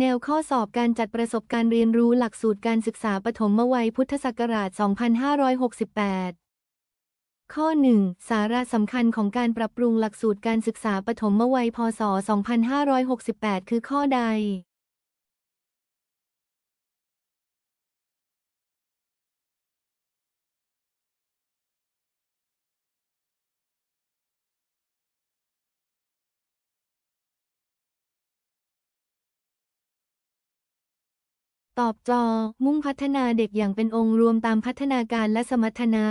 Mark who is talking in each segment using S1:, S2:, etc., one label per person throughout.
S1: แนวข้อสอบการจัดประสบการณ์เรียนรู้หลักสูตรการศึกษาปฐมวัยพุทธศักราช 2568 ข้อ 1 สาระสำคัญของการปรับปรุงหลักสูตรการศึกษาปฐมวัยพศ 2568 คือข้อใด ตอบจอ มุ่งพัฒนาเด็กอย่างเป็นองค์รวมตามพัฒนาการและสมรรถนะ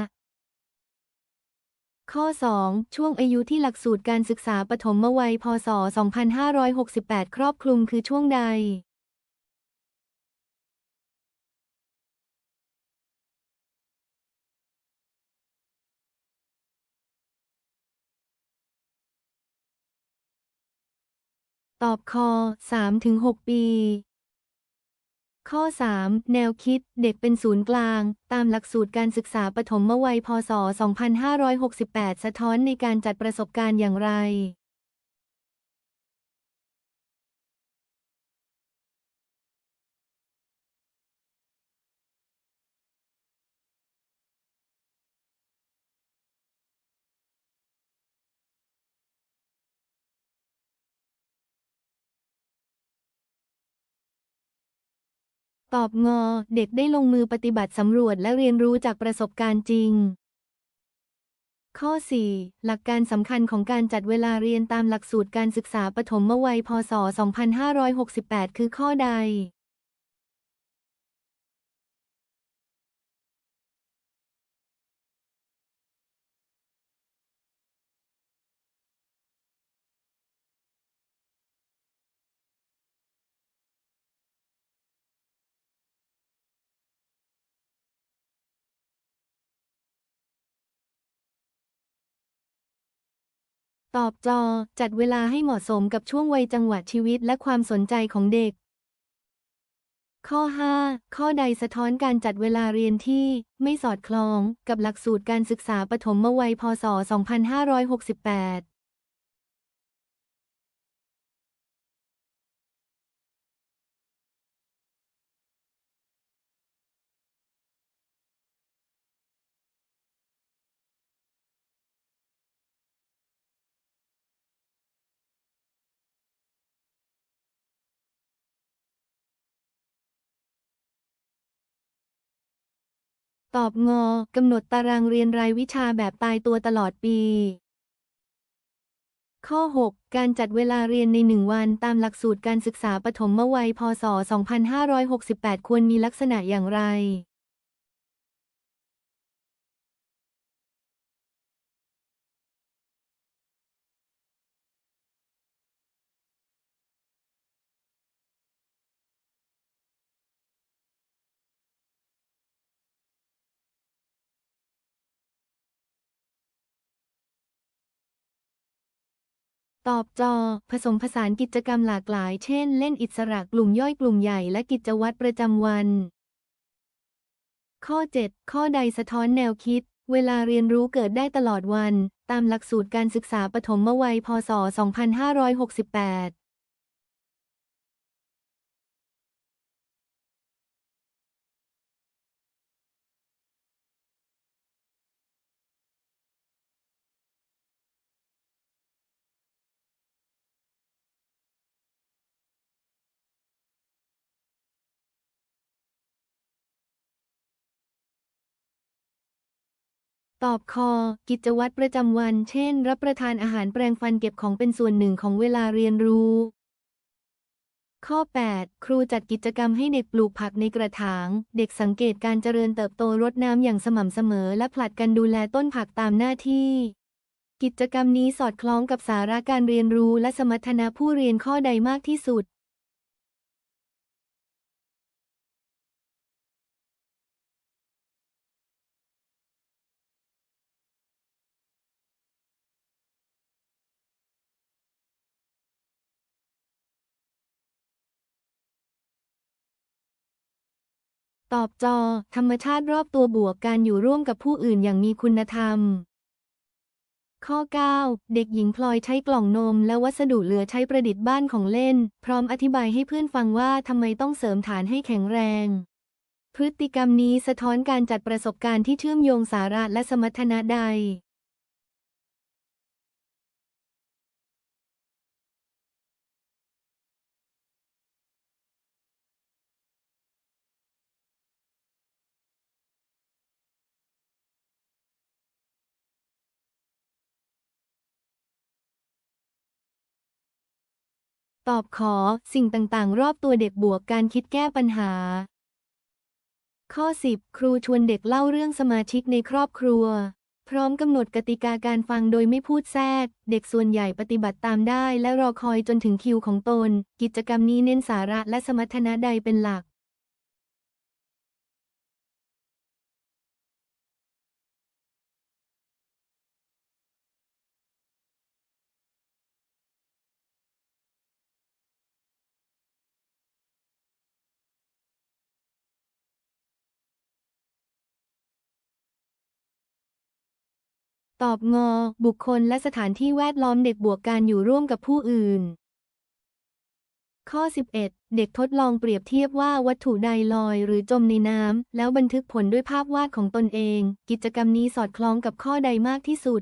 S1: ข้อ 2 ช่วงอายุที่หลักสูตรการศึกษาปฐมวัย พศ 2568 ครอบคลุมคือช่วงใดตอบคอ3-6 ปี ข้อ 3 แนวคิด เด็กเป็นศูนย์กลาง ตามหลักสูตรการศึกษาปฐมวัยพศ 2568 สะท้อนในการจัดประสบการณ์อย่างไร ตอบงอ เด็กได้ลงมือปฏิบัติสำรวจและเรียนรู้จากประสบการณ์จริง ข้อ 4 หลักการสำคัญของการจัดเวลาเรียนตามหลักสูตรการศึกษาปฐมวัยพศ 2568 คือข้อใด ตอบจอ จัดเวลาให้เหมาะสมกับช่วงวัยจังหวะชีวิตและความสนใจของเด็ก ข้อ 5 ข้อใดสะท้อนการจัดเวลาเรียนที่ไม่สอดคล้องกับหลักสูตรการศึกษาปฐมวัยพศ 2568 ตอบงอกำหนดตารางเรียนรายวิชาแบบตายตัวตลอดปี ข้อ 6 การจัดเวลาเรียนในหนึ่งวันตามหลักสูตรการศึกษาปฐมวัยพศ 2568 ควรมีลักษณะอย่างไร ตอบจอ ผสมผสานกิจกรรมหลากหลาย เช่น เล่นอิสระกลุ่มย่อยกลุ่มใหญ่และกิจวัตรประจำวัน ข้อ 7 ข้อใดสะท้อนแนวคิด เวลาเรียนรู้เกิดได้ตลอดวัน ตามหลักสูตรการศึกษาปฐมวัยพศ 2568 ตอบคอ กิจวัตรประจำวัน เช่น รับประทานอาหารแปรงฟันเก็บของเป็นส่วนหนึ่งของเวลาเรียนรู้ ข้อ 8 ครูจัดกิจกรรมให้เด็กปลูกผักในกระถาง เด็กสังเกตการเจริญเติบโตรดน้ำอย่างสม่ำเสมอ และผลัดกันดูแลต้นผักตามหน้าที่ กิจกรรมนี้สอดคล้องกับสาระการเรียนรู้และสมรรถนะผู้เรียนข้อใดมากที่สุด ตอบจอ ธรรมชาติรอบตัวบวกการอยู่ร่วมกับผู้อื่นอย่างมีคุณธรรม ข้อ 9 เด็กหญิงพลอยใช้กล่องนม และวัสดุเหลือใช้ประดิษฐ์บ้านของเล่น พร้อมอธิบายให้เพื่อนฟังว่าทำไมต้องเสริมฐานให้แข็งแรง พฤติกรรมนี้สะท้อนการจัดประสบการณ์ที่เชื่อมโยงสาระและสมรรถนะใด ตอบขอสิ่งต่างๆ รอบตัวเด็กบวกการคิดแก้ปัญหา ข้อ 10 ครูชวนเด็กเล่าเรื่องสมาชิกในครอบครัว พร้อมกำหนดกติกาการฟังโดยไม่พูดแทรก เด็กส่วนใหญ่ปฏิบัติตามได้และรอคอยจนถึงคิวของตน กิจกรรมนี้เน้นสาระและสมรรถนะใดเป็นหลัก ตอบงอ บุคคลและสถานที่แวดล้อมเด็กบวกการอยู่ร่วมกับผู้อื่น ข้อ 11 เด็กทดลองเปรียบเทียบว่าวัตถุใดลอยหรือจมในน้ำแล้วบันทึกผลด้วยภาพวาดของตนเอง กิจกรรมนี้สอดคล้องกับข้อใดมากที่สุด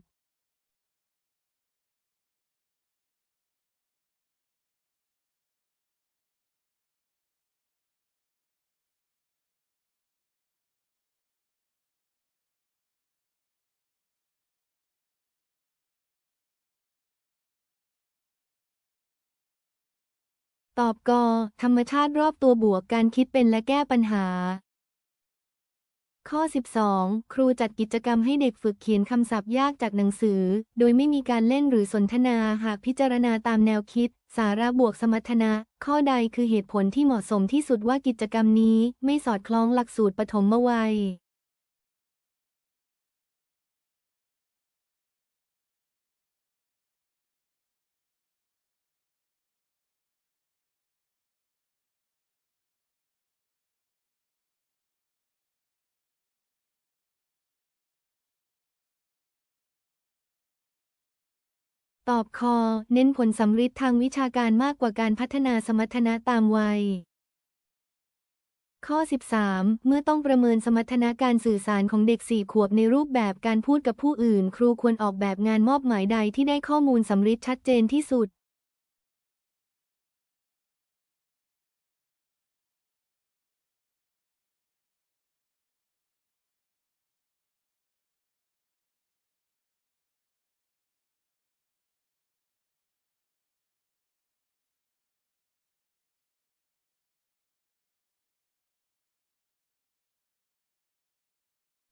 S1: ตอบกธรรมชาติรอบตัวบวกการคิดเป็นและแก้ปัญหา ข้อ 12 ครูจัดกิจกรรมให้เด็กฝึกเขียนคำศัพท์ยากจากหนังสือ โดยไม่มีการเล่นหรือสนทนาหากพิจารณาตามแนวคิด สาระบวกสมรรถนะ ข้อใดคือเหตุผลที่เหมาะสมที่สุดว่ากิจกรรมนี้ ไม่สอดคล้องหลักสูตรปฐมวัย ตอบคอ เน้นผลสำฤทธิ์ทางวิชาการมากกว่าการพัฒนาสมรรถนะตามวัย ข้อ 13 เมื่อต้องประเมินสมรรถนะการสื่อสารของเด็กสี่ขวบในรูปแบบการพูดกับผู้อื่น ครูควรออกแบบงานมอบหมายใดที่ได้ข้อมูลสำฤทธิ์ชัดเจนที่สุด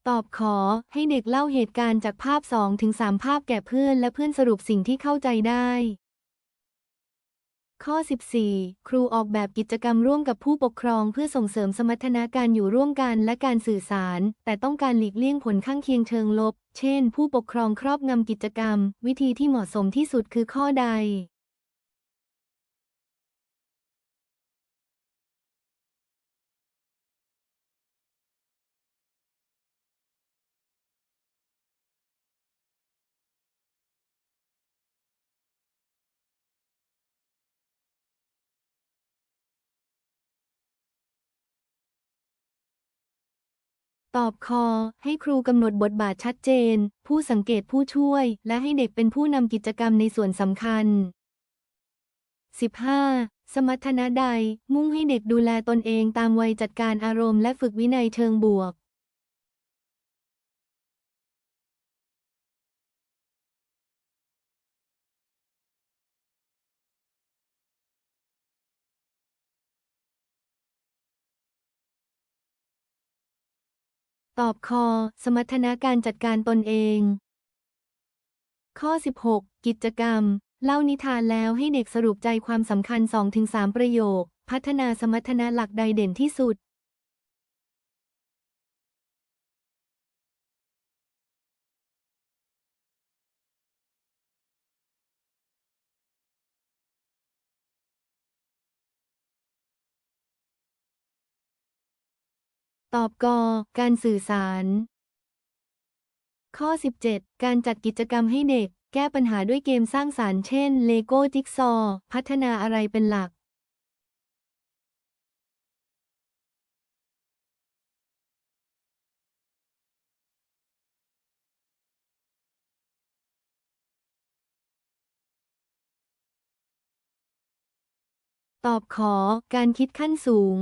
S1: ตอบขอ ให้เด็กเล่าเหตุการณ์จากภาพ 2-3ถึงภาพแก่เพื่อน และเพื่อนสรุปสิ่งที่เข้าใจได้ ข้อ 14 ครูออกแบบกิจกรรมร่วมกับผู้ปกครองเพื่อส่งเสริมสมรรถนะการอยู่ร่วมกันและการสื่อสาร แต่ต้องการหลีกเลี่ยงผลข้างเคียงเชิงลบ เช่น ผู้ปกครองครอบงำกิจกรรม วิธีที่เหมาะสมที่สุดคือข้อใด ตอบคอ ให้ครูกำหนดบทบาทชัดเจน ผู้สังเกตผู้ช่วย และให้เด็กเป็นผู้นำกิจกรรมในส่วนสำคัญ 15. สมรรถนะใด มุ่งให้เด็กดูแลตนเองตามวัยจัดการอารมณ์และฝึกวินัยเชิงบวก ตอบคอ สมรรถนะการจัดการตนเอง ข้อ 16 กิจกรรม เล่านิทานแล้วให้เด็กสรุปใจความสำคัญ 2-3 ประโยค พัฒนาสมรรถนะหลักใดเด่นที่สุด ตอบกการสื่อสาร ข้อ 17 การจัดกิจกรรมให้เด็ก แก้ปัญหาด้วยเกมสร้างสารรค์เช่น เลโก้จิ๊กซอ พัฒนาอะไรเป็นหลัก ตอบขอการคิดขั้นสูง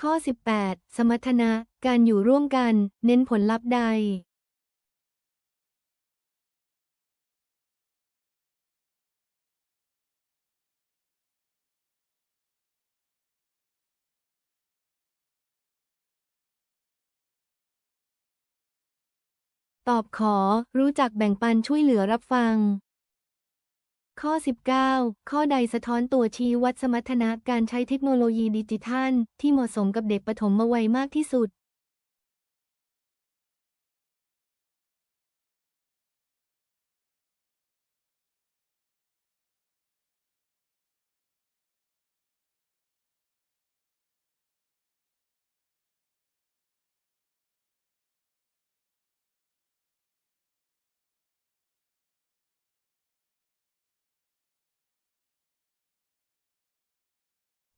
S1: ข้อ 18 สมรรถนะการอยู่ร่วมกัน เน้นผลลัพธ์ใด ตอบขอ รู้จักแบ่งปันช่วยเหลือรับฟัง ข้อ 19 ข้อใดสะท้อนตัวชี้วัดสมรรถนะการใช้เทคโนโลยีดิจิทัล ที่เหมาะสมกับเด็กปฐมวัยมากที่สุด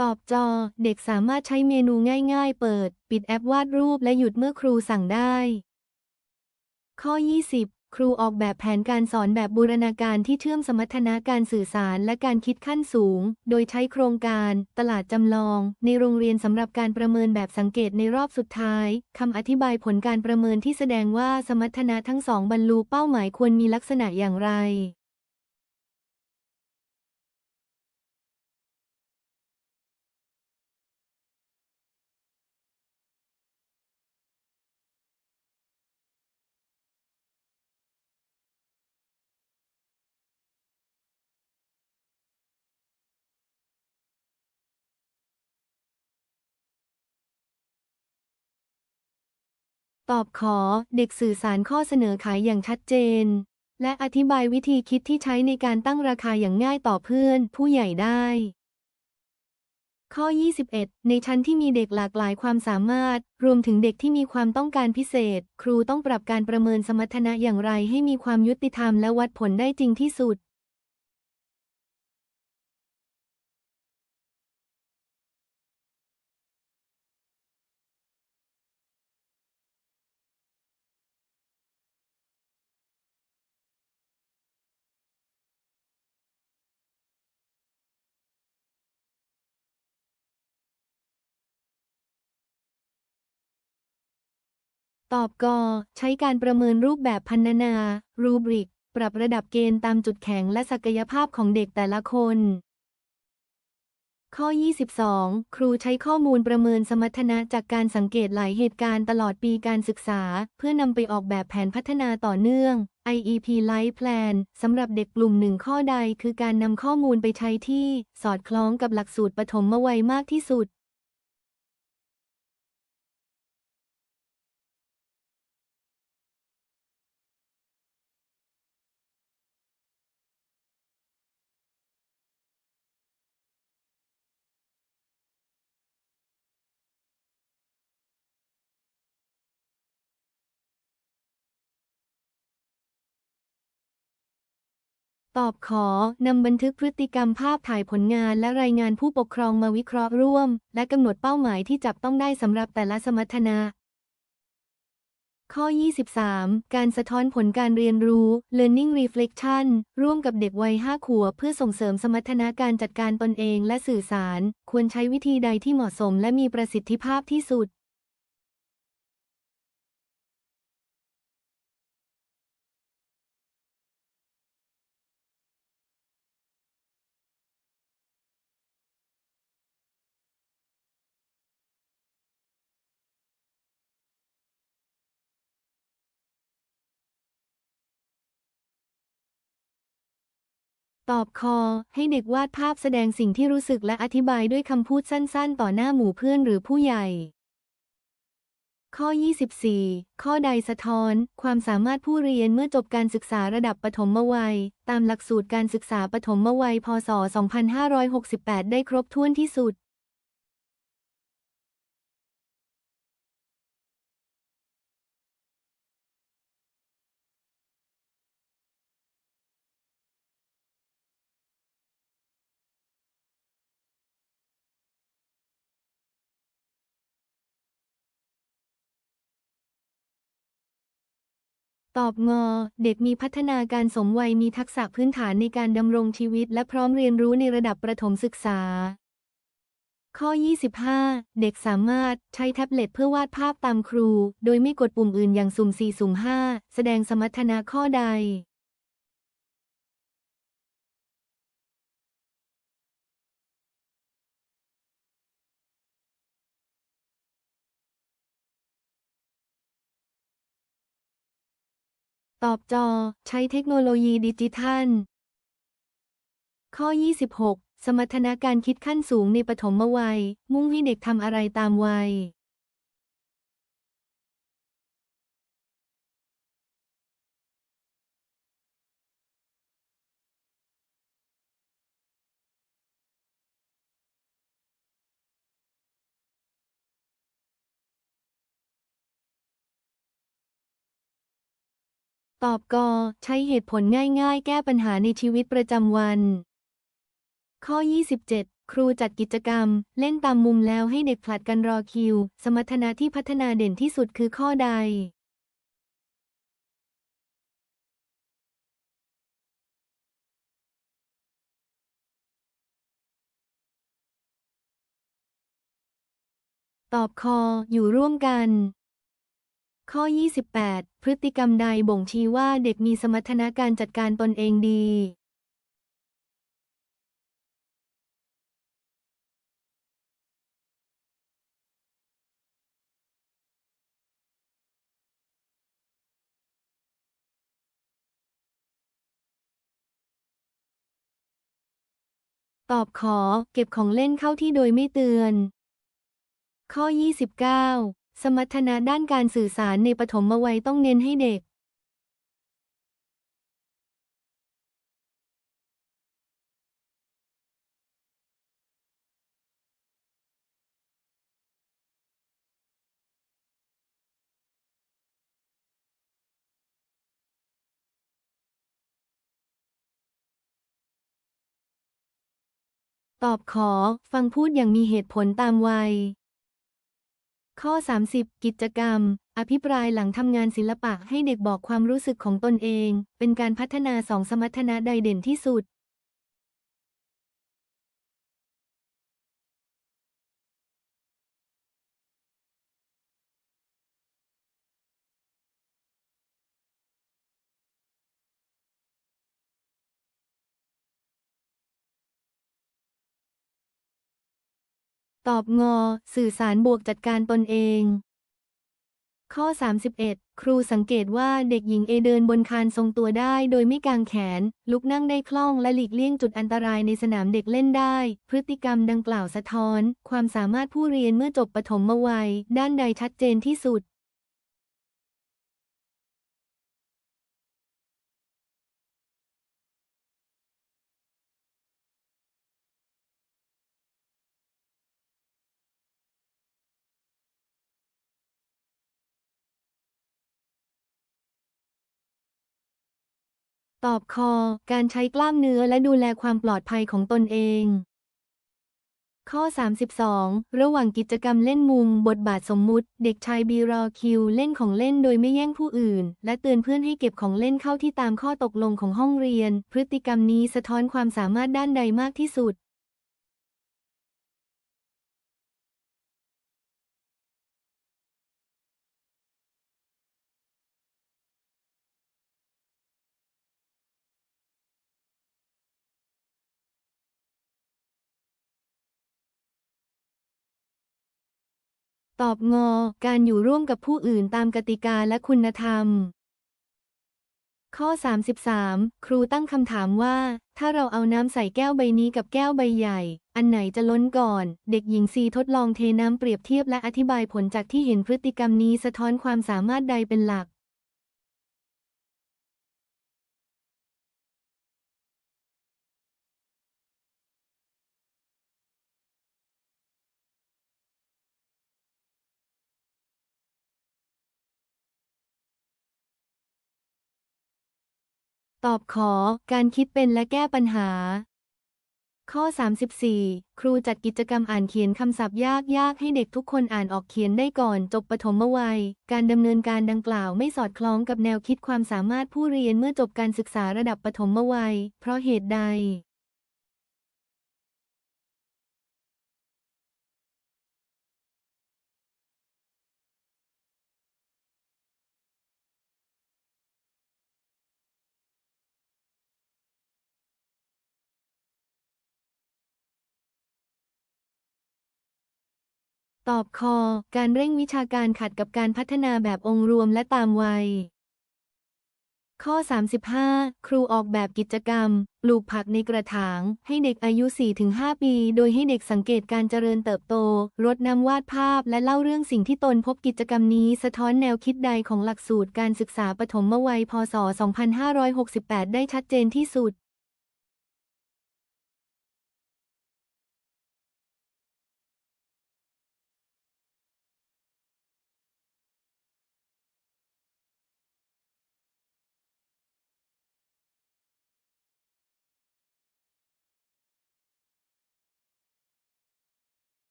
S1: ตอบจอ เด็กสามารถใช้เมนูง่ายๆ เปิด ปิดแอปวาดรูปและหยุดเมื่อครูสั่งได้ ข้อ 20 ครูออกแบบแผนการสอนแบบบูรณาการที่เชื่อมสมรรถนะการสื่อสารและการคิดขั้นสูง โดยใช้โครงการ ตลาดจำลอง ในโรงเรียนสำหรับการประเมินแบบสังเกตในรอบสุดท้ายคำอธิบายผลการประเมินที่แสดงว่าสมรรถนะทั้งสองบรรลุเป้าหมายควรมีลักษณะอย่างไร ตอบขอ เด็กสื่อสารข้อเสนอขายอย่างชัดเจน และอธิบายวิธีคิดที่ใช้ในการตั้งราคาอย่างง่ายต่อเพื่อน ผู้ใหญ่ได้ ข้อ 21 ในชั้นที่มีเด็กหลากหลายความสามารถ รวมถึงเด็กที่มีความต้องการพิเศษ ครูต้องปรับการประเมินสมรรถนะอย่างไรให้มีความยุติธรรมและวัดผลได้จริงที่สุด ตอบกใช้การประเมินรูปแบบพันนา รูบริก ปรับระดับเกณฑ์ตามจุดแข็งและศักยภาพของเด็กแต่ละคน ข้อ 22 ครูใช้ข้อมูลประเมินสมรรถนะจากการสังเกตหลายเหตุการณ์ตลอดปีการศึกษา เพื่อนำไปออกแบบแผนพัฒนาต่อเนื่อง IEP Life Plan สำหรับเด็กกลุ่มหนึ่งข้อใดคือการนำข้อมูลไปใช้ที่ สอดคล้องกับหลักสูตรปฐมวัยมากที่สุด ตอบขอนำบันทึกพฤติกรรมภาพถ่ายผลงานและรายงานผู้ปกครองมาวิเคราะห์ร่วม และกำหนดเป้าหมายที่จับต้องได้สำหรับแต่ละสมรรถนะข้อ 23 การสะท้อนผลการเรียนรู้ Learning Reflection ร่วมกับเด็กวัย 5 ขวบเพื่อส่งเสริมสมรรถนะการจัดการตนเองและสื่อสาร ควรใช้วิธีใดที่เหมาะสมและมีประสิทธิภาพที่สุด ตอบคอ ให้เด็กวาดภาพแสดงสิ่งที่รู้สึกและอธิบายด้วยคำพูดสั้นๆ ต่อหน้าหมู่เพื่อนหรือผู้ใหญ่ ข้อ 24 ข้อใดสะท้อน ความสามารถผู้เรียนเมื่อจบการศึกษาระดับปฐมวัย ตามหลักสูตรการศึกษาปฐมวัย พศ 2568 ได้ครบถ้วนที่สุด ตอบงอ เด็กมีพัฒนาการสมวัยมีทักษะพื้นฐานในการดำรงชีวิต และพร้อมเรียนรู้ในระดับประถมศึกษา ข้อ 25 เด็กสามารถใช้แท็บเล็ตเพื่อวาดภาพตามครู โดยไม่กดปุ่มอื่นอย่างสุ่ม4สุ่ม5แสดงสมรรถนะข้อใด ตอบจอ ใช้เทคโนโลยีดิจิทัล ข้อ 26 สมรรถนะการคิดขั้นสูงในปฐมวัย มุ่งให้เด็กทำอะไรตามวัย ตอบกใช้เหตุผลง่ายๆ แก้ปัญหาในชีวิตประจำวัน ข้อ 27 ครูจัดกิจกรรม เล่นตามมุมแล้วให้เด็กผลัดกันรอคิว สมรรถนะที่พัฒนาเด่นที่สุดคือข้อใด ตอบคอ อยู่ร่วมกัน ข้อ 28 พฤติกรรมใดบ่งชี้ว่าเด็กมีสมรรถนะการจัดการตนเองดี ตอบขอ เก็บของเล่นเข้าที่โดยไม่เตือน ข้อ 29 สมรรถนะด้านการสื่อสารในปฐมวัยต้องเน้นให้เด็กตอบขอ ฟังพูดอย่างมีเหตุผลตามวัย ข้อ 30 กิจกรรม อภิปรายหลังทำงานศิลปะให้เด็กบอกความรู้สึกของตนเอง เป็นการพัฒนาสองสมรรถนะใดเด่นที่สุด ตอบงอ สื่อสารบวกจัดการตนเอง ข้อ 31 ครูสังเกตว่าเด็กหญิงเอเดินบนคานทรงตัวได้ โดยไม่กางแขน ลุกนั่งได้คล่องและหลีกเลี่ยงจุดอันตรายในสนามเด็กเล่นได้ พฤติกรรมดังกล่าวสะท้อน ความสามารถผู้เรียนเมื่อจบปฐมวัย ด้านใดชัดเจนที่สุด ตอบคอ การใช้กล้ามเนื้อและดูแลความปลอดภัยของตนเอง ข้อ 32 ระหว่างกิจกรรมเล่นมุม บทบาทสมมุติ เด็กชายบีรอคิวเล่นของเล่นโดยไม่แย่งผู้อื่น และเตือนเพื่อนให้เก็บของเล่นเข้าที่ตามข้อตกลงของห้องเรียน พฤติกรรมนี้สะท้อนความสามารถด้านใดมากที่สุด ตอบงอ การอยู่ร่วมกับผู้อื่นตามกติกาและคุณธรรม ข้อ 33 ครูตั้งคำถามว่า ถ้าเราเอาน้ำใส่แก้วใบนี้กับแก้วใบใหญ่ อันไหนจะล้นก่อน เด็กหญิงซีทดลองเทน้ำเปรียบเทียบและอธิบายผลจากที่เห็นพฤติกรรมนี้สะท้อนความสามารถใดเป็นหลัก ตอบขอ การคิดเป็นและแก้ปัญหา ข้อ 34 ครูจัดกิจกรรมอ่านเขียนคำศัพท์ยากๆ ให้เด็กทุกคนอ่านออกเขียนได้ก่อนจบปฐมวัย การดำเนินการดังกล่าวไม่สอดคล้องกับแนวคิดความสามารถผู้เรียนเมื่อจบการศึกษาระดับปฐมวัย เพราะเหตุใด ตอบคอ การเร่งวิชาการขัดกับการพัฒนาแบบองค์รวมและตามวัย ข้อ 35 ครูออกแบบกิจกรรม ปลูกผักในกระถาง ให้เด็กอายุ 4-5 ปี โดยให้เด็กสังเกตการเจริญเติบโต รดน้ำวาดภาพ และเล่าเรื่องสิ่งที่ตนพบกิจกรรมนี้ สะท้อนแนวคิดใดของหลักสูตรการศึกษาปฐมวัย พศ 2568 ได้ชัดเจนที่สุด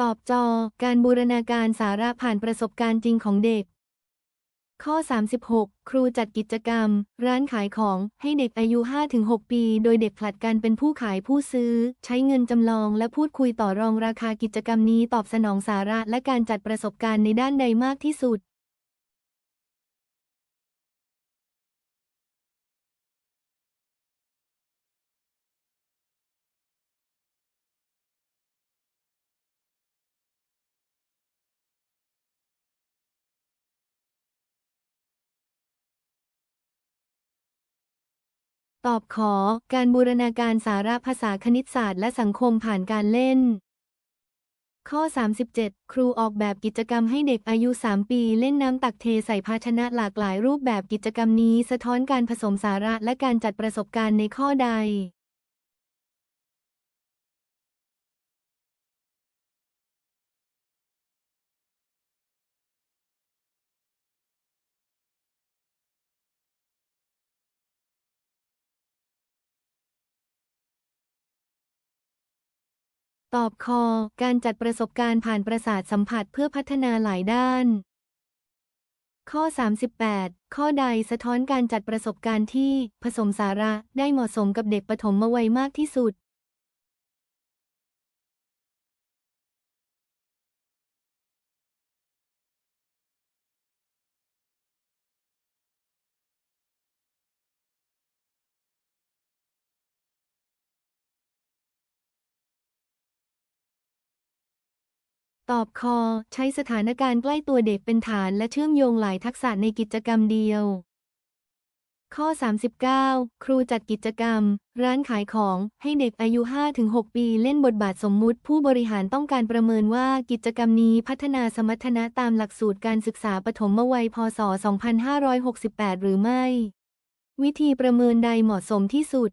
S1: ตอบจอ การบูรณาการสาระผ่านประสบการณ์จริงของเด็ก ข้อ 36 ครูจัดกิจกรรม ร้านขายของให้เด็กอายุ 5-6 ปี โดยเด็กผลัดกันเป็นผู้ขายผู้ซื้อ ใช้เงินจำลองและพูดคุยต่อรองราคากิจกรรมนี้ตอบสนองสาระและการจัดประสบการณ์ในด้านใดมากที่สุด ตอบขอ การบูรณาการสาระภาษาคณิตศาสตร์และสังคมผ่านการเล่น ข้อ 37 ครูออกแบบกิจกรรมให้เด็กอายุ 3 ปีเล่นน้ำตักเทใส่ภาชนะหลากหลายรูปแบบกิจกรรมนี้ สะท้อนการผสมสาระและการจัดประสบการณ์ในข้อใด ตอบคอ การจัดประสบการณ์ผ่านประสาทสัมผัสเพื่อพัฒนาหลายด้าน ข้อ 38 ข้อใดสะท้อนการจัดประสบการณ์ที่ผสมสาระได้เหมาะสมกับเด็กปฐมวัยมากที่สุด ตอบคอ ใช้สถานการณ์ใกล้ตัวเด็กเป็นฐานและเชื่อมโยงหลายทักษะในกิจกรรมเดียว ข้อ 39 ครูจัดกิจกรรม ร้านขายของให้เด็กอายุ 5-6 ปีเล่นบทบาทสมมุติ ผู้บริหารต้องการประเมินว่ากิจกรรมนี้พัฒนาสมรรถนะตามหลักสูตรการศึกษาปฐมวัยพศ 2568 หรือไม่ วิธีประเมินใดเหมาะสมที่สุด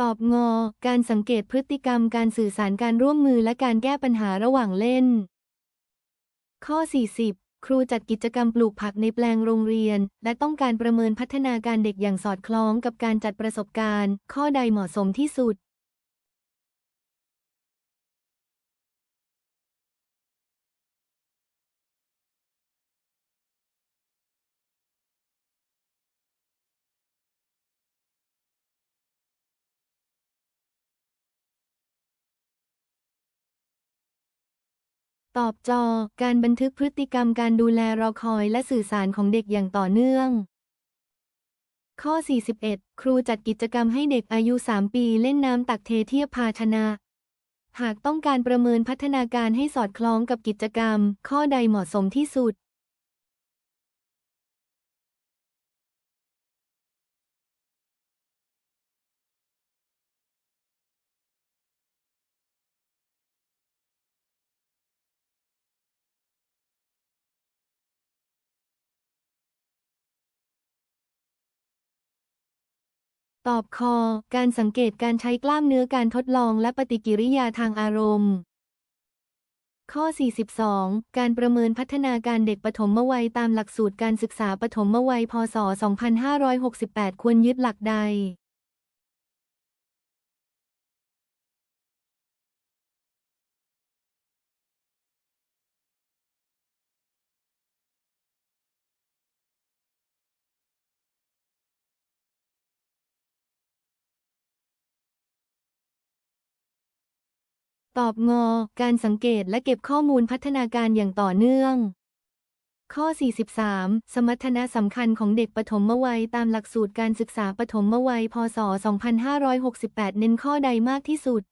S1: ตอบงอ การสังเกตพฤติกรรมการสื่อสารการร่วมมือและการแก้ปัญหาระหว่างเล่น ข้อ 40 ครูจัดกิจกรรมปลูกผักในแปลงโรงเรียน และต้องการประเมินพัฒนาการเด็กอย่างสอดคล้องกับการจัดประสบการณ์ ข้อใดเหมาะสมที่สุด ตอบจอ การบันทึกพฤติกรรมการดูแลรอคอยและสื่อสารของเด็กอย่างต่อเนื่อง ข้อ 41 ครูจัดกิจกรรมให้เด็กอายุ 3 ปีเล่นน้ำตักเทเทียบภาชนะ หากต้องการประเมินพัฒนาการให้สอดคล้องกับกิจกรรม ข้อใดเหมาะสมที่สุด ตอบคอ การสังเกตการใช้กล้ามเนื้อการทดลองและปฏิกิริยาทางอารมณ์ ข้อ 42 การประเมินพัฒนาการเด็กปฐมวัยตามหลักสูตรการศึกษาปฐมวัย พศ 2568 ควรยึดหลักใด ตอบงอ การสังเกตและเก็บข้อมูลพัฒนาการอย่างต่อเนื่อง ข้อ 43 สมรรถนะสำคัญของเด็กปฐมวัยตามหลักสูตรการศึกษาปฐมวัย พศ 2568 เน้นข้อใดมากที่สุด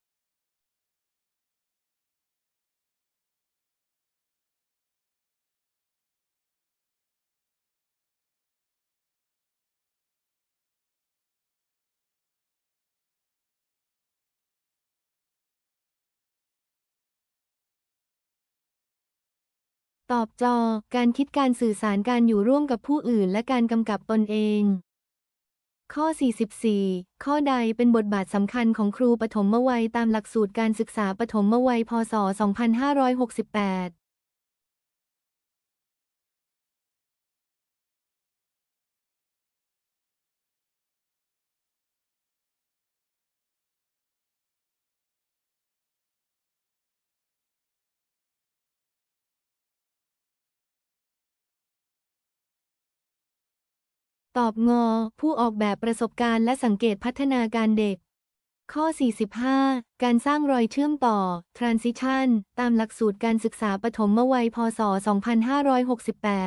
S1: ตอบจอ การคิดการสื่อสารการอยู่ร่วมกับผู้อื่น และการกำกับตนเอง ข้อ 44 ข้อใดเป็นบทบาทสำคัญของครูปฐมวัยตามหลักสูตรการศึกษาปฐมวัยพศ 2568 ตอบงอ ผู้ออกแบบประสบการณ์และสังเกตพัฒนาการเด็ก ข้อ 45 การสร้างรอยเชื่อมต่อ transition ตามหลักสูตรการศึกษาปฐมวัยพศ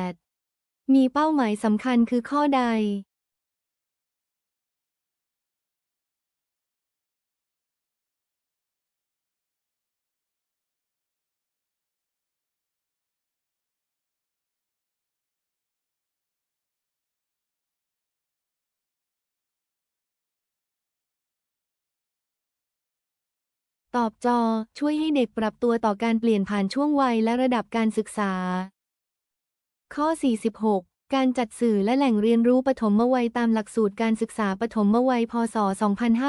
S1: 2568 มีเป้าหมายสำคัญคือข้อใด ตอบจอ ช่วยให้เด็กปรับตัวต่อการเปลี่ยนผ่านช่วงวัยและระดับการศึกษา ข้อ 46 การจัดสื่อและแหล่งเรียนรู้ปฐมวัยตามหลักสูตรการศึกษาปฐมวัยพศ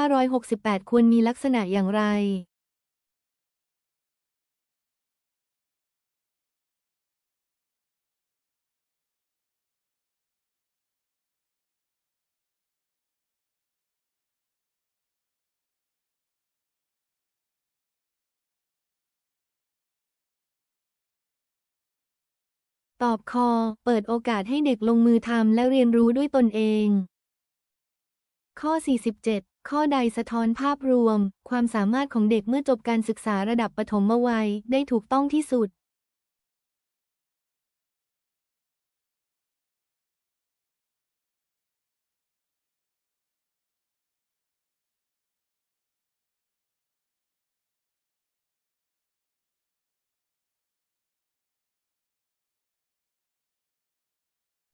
S1: 2568 ควรมีลักษณะอย่างไร ตอบคอ เปิดโอกาสให้เด็กลงมือทำและเรียนรู้ด้วยตนเอง ข้อ 47 ข้อใดสะท้อนภาพรวม ความสามารถของเด็กเมื่อจบการศึกษาระดับปฐมวัยได้ถูกต้องที่สุด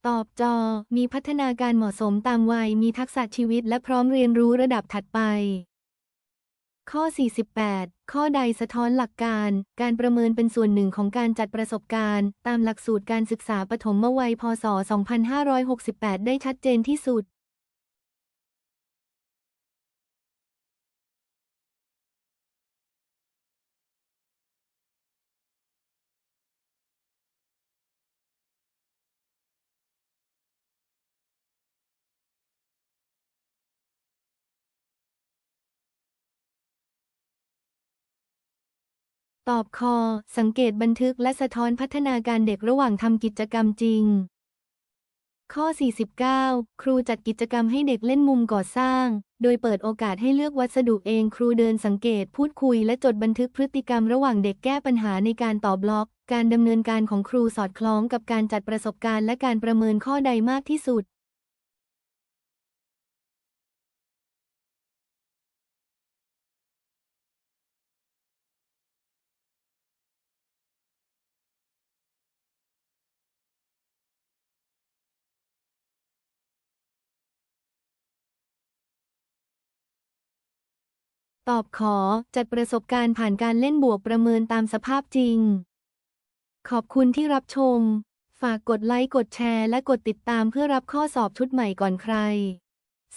S1: ตอบจอ มีพัฒนาการเหมาะสมตามวัย มีทักษะชีวิตและพร้อมเรียนรู้ระดับถัดไป ข้อ 48 ข้อใดสะท้อนหลักการ การประเมินเป็นส่วนหนึ่งของการจัดประสบการณ์ ตามหลักสูตรการศึกษาปฐมวัย พศ 2568 ได้ชัดเจนที่สุด ตอบคอ สังเกตบันทึกและสะท้อนพัฒนาการเด็กระหว่างทำกิจกรรมจริง ข้อ 49 ครูจัดกิจกรรมให้เด็กเล่นมุมก่อสร้าง โดยเปิดโอกาสให้เลือกวัสดุเองครูเดินสังเกต พูดคุย และจดบันทึกพฤติกรรมระหว่างเด็กแก้ปัญหาในการตอบบล็อก การดำเนินการของครูสอดคล้องกับการจัดประสบการณ์และการประเมินข้อใดมากที่สุด ตอบขอ จัดประสบการณ์ผ่านการเล่นบวกประเมินตามสภาพจริง ขอบคุณที่รับชม ฝากกดไลค์กดแชร์และกดติดตามเพื่อรับข้อสอบชุดใหม่ก่อนใคร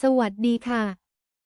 S1: สวัสดีค่ะ